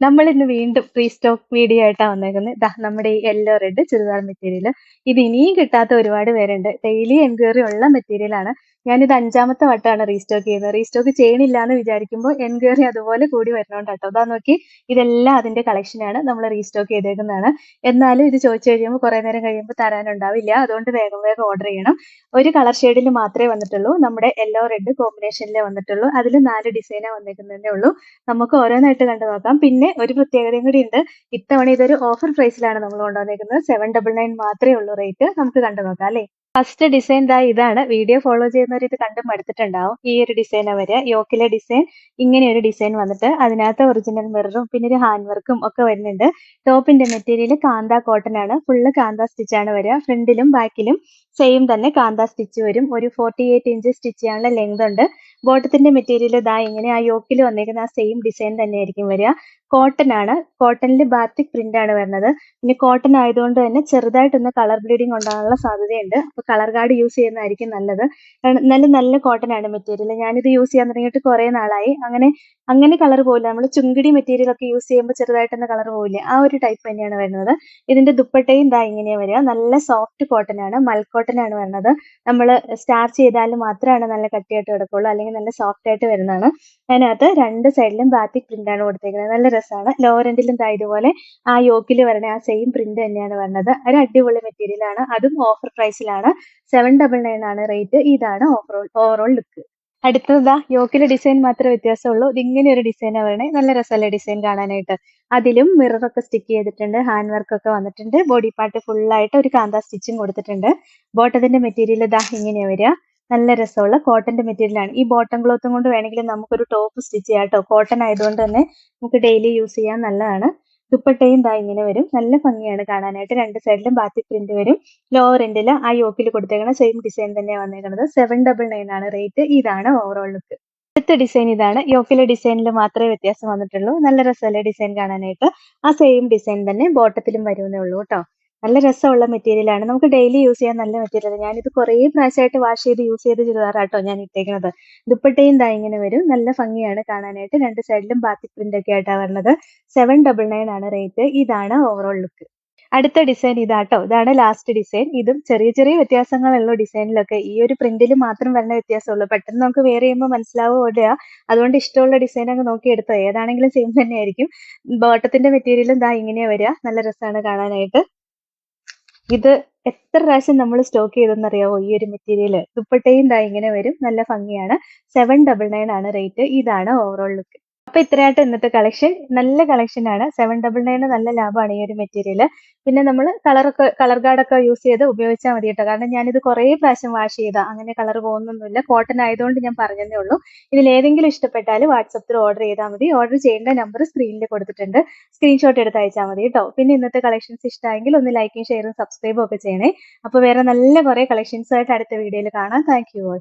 നമ്മൾ ഇന്ന് വീണ്ടും റീസ്റ്റോക്ക് വീഡിയോ ആയിട്ടാണ് വന്നേക്കുന്നത് നമ്മുടെ ഈ യെല്ലോ റെഡ് ചുരിദാർ മെറ്റീരിയൽ ഇത് ഇനിയും കിട്ടാത്ത ഒരുപാട് പേരുണ്ട്. ഡെയിലി എൻക്വയറി ഉള്ള മെറ്റീരിയൽ ആണ്. ഞാനിത് അഞ്ചാമത്തെ വട്ടമാണ് റീസ്റ്റോക്ക് ചെയ്യുന്നത്. റീസ്റ്റോക്ക് ചെയ്യണില്ല എന്ന് വിചാരിക്കുമ്പോൾ എൻക്വയറി അതുപോലെ കൂടി വരണോണ്ട് കേട്ടോ. അതാ നോക്കി. ഇതെല്ലാം അതിന്റെ കളക്ഷനാണ് നമ്മൾ റീസ്റ്റോക്ക് ചെയ്തേക്കുന്നതാണ്. എന്നാലും ഇത് ചോദിച്ചു കഴിയുമ്പോൾ കുറെ നേരം കഴിയുമ്പോൾ തരാനുണ്ടാവില്ല. അതുകൊണ്ട് വേഗം വേഗം ഓർഡർ ചെയ്യണം. ഒരു കളർ ഷെയ്ഡിൽ മാത്രമേ വന്നിട്ടുള്ളൂ. നമ്മുടെ യെല്ലോ റെഡ് കോമ്പിനേഷനിലേ വന്നിട്ടുള്ളൂ. അതിൽ നാല് ഡിസൈനേ വന്നേക്കുന്നതേ ഉള്ളൂ. നമുക്ക് ഓരോന്നായിട്ട് കണ്ടു നോക്കാം. പിന്നെ ഒരു പ്രത്യേകതയും കൂടി ഉണ്ട്. ഇത്തവണ ഇതൊരു ഓഫർ പ്രൈസിലാണ് നമ്മൾ കൊണ്ടുവന്നേക്കുന്നത്. സെവൻ ഡബിൾ നയൻ മാത്രമേ ഉള്ളൂ റേറ്റ് നമുക്ക് കണ്ടു നോക്കാം അല്ലേ? ഫസ്റ്റ് ഡിസൈൻ ദാ ഇതാണ്. വീഡിയോ ഫോളോ ചെയ്യുന്നവർ ഇത് കണ്ടും മടുത്തിട്ടുണ്ടാവും. ഈ ഒരു ഡിസൈൻ വരിക യോക്കിലെ ഡിസൈൻ ഇങ്ങനെ ഒരു ഡിസൈൻ വന്നിട്ട് അതിനകത്ത് ഒറിജിനൽ മിററും പിന്നെ ഒരു ഹാൻഡ് വർക്കും ഒക്കെ വരുന്നുണ്ട്. ടോപ്പിന്റെ മെറ്റീരിയൽ കാന്ത കോട്ടൺ ആണ്. ഫുള്ള് കാന്ത സ്റ്റിച്ച് ആണ് വരിക. ഫ്രണ്ടിലും ബാക്കിലും സെയിം തന്നെ കാന്ത സ്റ്റിച്ച് വരും. ഒരു ഫോർട്ടി എയ്റ്റ് ഇഞ്ച് സ്റ്റിച്ച് ചെയ്യാനുള്ള ലെങ്ത് ഉണ്ട്. ബോട്ടത്തിന്റെ മെറ്റീരിയൽ ദാ ഇങ്ങനെ ആ യോക്കിൽ വന്നേക്കുന്ന ആ സെയിം ഡിസൈൻ തന്നെയായിരിക്കും വരിക. കോട്ടൺ ആണ്. കോട്ടണിൽ ബാത്തിക് പ്രിന്റ് ആണ് വരുന്നത്. പിന്നെ കോട്ടൺ ആയതുകൊണ്ട് തന്നെ ചെറുതായിട്ടൊന്ന് കളർ ബ്ലീഡിംഗ് ഉണ്ടാകാനുള്ള സാധ്യതയുണ്ട്. അപ്പൊ കളർ കാർഡ് യൂസ് ചെയ്യുന്നതായിരിക്കും നല്ലത്. നല്ല നല്ല കോട്ടൺ ആണ് മെറ്റീരിയൽ. ഞാനിത് യൂസ് ചെയ്യാൻ തുടങ്ങിയിട്ട് കുറെ നാളായി. അങ്ങനെ അങ്ങനെ കളർ പോകില്ല നമ്മൾ ചുങ്കിടി മെറ്റീരിയൽ ഒക്കെ യൂസ് ചെയ്യുമ്പോൾ ചെറുതായിട്ടൊന്ന് കളർ പോകില്ലേ ആ ഒരു ടൈപ്പ് തന്നെയാണ് വരുന്നത്. ഇതിന്റെ ദുപ്പട്ടയും ഇതാ ഇങ്ങനെയാണ് വരിക. നല്ല സോഫ്റ്റ് കോട്ടൺ ആണ് മൽക്കോട്ടൺ കോട്ടൺ ആണ് വരുന്നത്. നമ്മൾ സ്റ്റാർച്ച് ചെയ്താൽ മാത്രമാണ് നല്ല കട്ടിയായിട്ട് കിടക്കുള്ളൂ. അല്ലെങ്കിൽ നല്ല സോഫ്റ്റ് ആയിട്ട് വരുന്നതാണ്. അതിനകത്ത് രണ്ട് സൈഡിലും ബാത്തിക് പ്രിന്റ് ആണ് കൊടുത്തേക്കുന്നത്. നല്ല രസമാണ്. എൻഡിലും ദാ ഇതുപോലെ ആ യോക്കിൽ വരണ ആ സെയിം പ്രിന്റ് തന്നെയാണ് വരുന്നത്. ഒരു അടിപൊളി മെറ്റീരിയൽ ആണ്. അതും ഓഫർ പ്രൈസിലാണ്. സെവൻ ഡബിൾ നയൻ ആണ് റേറ്റ് ഇതാണ് ഓവറോൾ ഓവറോൾ ലുക്ക് അടുത്തതാ യോക്കിലെ ഡിസൈൻ മാത്രമേ വ്യത്യാസമുള്ളൂ. ഇതിങ്ങനെ ഒരു ഡിസൈനാണ് വരണേ. നല്ല രസമല്ലേ ഡിസൈൻ കാണാനായിട്ട്. അതിലും മിറർ ഒക്കെ സ്റ്റിക്ക് ചെയ്തിട്ടുണ്ട്. ഹാൻഡ് വർക്ക് ഒക്കെ വന്നിട്ടുണ്ട്. ബോഡി പാർട്ട് ഫുൾ ആയിട്ട് ഒരു കാന്ത സ്റ്റിച്ചും കൊടുത്തിട്ടുണ്ട്. ബോട്ടത്തിന്റെ മെറ്റീരിയൽ ഇതാ ഇങ്ങനെ വരിക. നല്ല രസമുള്ള കോട്ടന്റെ മെറ്റീരിയലാണ് ഈ ബോട്ടം ക്ലോത്തും കൊണ്ട് വേണമെങ്കിൽ നമുക്കൊരു ടോപ്പ് സ്റ്റിച്ച് ചെയ്യാം കേട്ടോ. കോട്ടൺ ആയതുകൊണ്ട് തന്നെ നമുക്ക് ഡെയിലി യൂസ് ചെയ്യാൻ നല്ലതാണ്. ദുപ്പട്ടയും ദാ ഇങ്ങനെ വരും. നല്ല ഭംഗിയാണ് കാണാനായിട്ട്. രണ്ട് സൈഡിലും ബാത്തി പ്രിന്റ് വരും. ലോവർ എൻഡിൽ ആ യോക്കിൽ കൊടുത്തേക്കുന്ന സെയിം ഡിസൈൻ തന്നെയാണ് വന്നേക്കുന്നത് സെവൻ ഡബിൾ നയൻ ആണ് റേറ്റ് ഇതാണ് ഓവറോൾ ലുക്ക് അടുത്ത ഡിസൈൻ ഇതാണ്. യോക്കിലെ ഡിസൈനിൽ മാത്രമേ വ്യത്യാസം വന്നിട്ടുള്ളൂ. നല്ല രസമല്ലേ ഡിസൈൻ കാണാനായിട്ട്? ആ സെയിം ഡിസൈൻ തന്നെ ബോട്ടത്തിലും വരുമെന്നേ ഉള്ളൂ കേട്ടോ. നല്ല രസമുള്ള മെറ്റീരിയലാണ് നമുക്ക് ഡെയിലി യൂസ് ചെയ്യാൻ നല്ല മെറ്റീരിയൽ ഞാനിത് കുറേ പ്രാവശ്യമായിട്ട് വാഷ് ചെയ്ത് യൂസ് ചെയ്ത് ചുരിദാറാട്ടോ ഞാൻ ഇട്ടേക്കുന്നത്. ദുപ്പട്ടയും ദാ ഇങ്ങനെ വരും. നല്ല ഭംഗിയാണ് കാണാനായിട്ട്. രണ്ട് സൈഡിലും ബാത്തി പ്രിന്റ് ഒക്കെ ആയിട്ടാണ് വരുന്നത് സെവൻ ഡബിൾ നയൻ ആണ് റേറ്റ് ഇതാണ് ഓവറോൾ ലുക്ക് അടുത്ത ഡിസൈൻ ഇതാട്ടോ. ഇതാണ് ലാസ്റ്റ് ഡിസൈൻ ഇതും ചെറിയ ചെറിയ വ്യത്യാസങ്ങളുള്ള ഡിസൈനിലൊക്കെ ഈ ഒരു പ്രിന്റിൽ മാത്രം വരുന്ന വ്യത്യാസമുള്ളൂ. പെട്ടെന്ന് നമുക്ക് വേറെ ചെയ്യുമ്പോൾ മനസ്സിലാവുക അതുകൊണ്ട് ഇഷ്ടമുള്ള ഡിസൈൻ അങ്ങ് നോക്കി എടുത്തോ. ഏതാണെങ്കിലും സെയിം തന്നെയായിരിക്കും. ബോട്ടത്തിന്റെ മെറ്റീരിയലും ഇതാ ഇങ്ങനെയാ വരിക നല്ല രസമാണ് കാണാനായിട്ട്. ഇത് എത്ര പ്രാവശ്യം നമ്മൾ സ്റ്റോക്ക് ചെയ്തെന്നറിയാവോ? ഈ ഒരു മെറ്റീരിയൽ ദുപ്പട്ടയും ദാ ഇങ്ങനെ വരും. നല്ല ഭംഗിയാണ്. സെവൻ ഡബിൾ നയൻ ആണ് റേറ്റ് ഇതാണ് ഓവറോൾ ലുക്ക് അപ്പൊ ഇത്രയായിട്ട് ഇന്നത്തെ കളക്ഷൻ നല്ല കളക്ഷൻ ആണ്. സെവൻ ഡബിൾ നയൻ നല്ല ലാഭമാണ് ഈ ഒരു മെറ്റീരിയൽ പിന്നെ നമ്മൾ കളറൊക്കെ കളർ ഗാർഡൊക്കെ യൂസ് ചെയ്ത് ഉപയോഗിച്ചാൽ മതി കേട്ടോ. കാരണം ഞാനിത് കുറേ പ്രാവശ്യം വാഷ് ചെയ്താ അങ്ങനെ കളർ പോകുന്നൊന്നുമില്ല. കോട്ടൺ ആയതുകൊണ്ട് ഞാൻ പറഞ്ഞതേ ഉള്ളൂ. ഇതിൽ ഏതെങ്കിലും ഇഷ്ടപ്പെട്ടാൽ വാട്സപ്പിൽ ഓർഡർ ചെയ്താൽ മതി. ഓർഡർ ചെയ്യേണ്ട നമ്പർ സ്ക്രീനിൽ കൊടുത്തിട്ടുണ്ട്. സ്ക്രീൻഷോട്ട് എടുത്ത് അയച്ചാൽ മതി കേട്ടോ. പിന്നെ ഇന്നത്തെ കളക്ഷൻസ് ഇഷ്ടമായെങ്കിൽ ഒന്ന് ലൈക്കും ഷെയറും സബ്സ്ക്രൈബും ഒക്കെ ചെയ്യണേ. അപ്പോൾ വേറെ നല്ല കുറേ കളക്ഷൻസ് ആയിട്ട് അടുത്ത വീഡിയോയിൽ കാണാം. Thank you all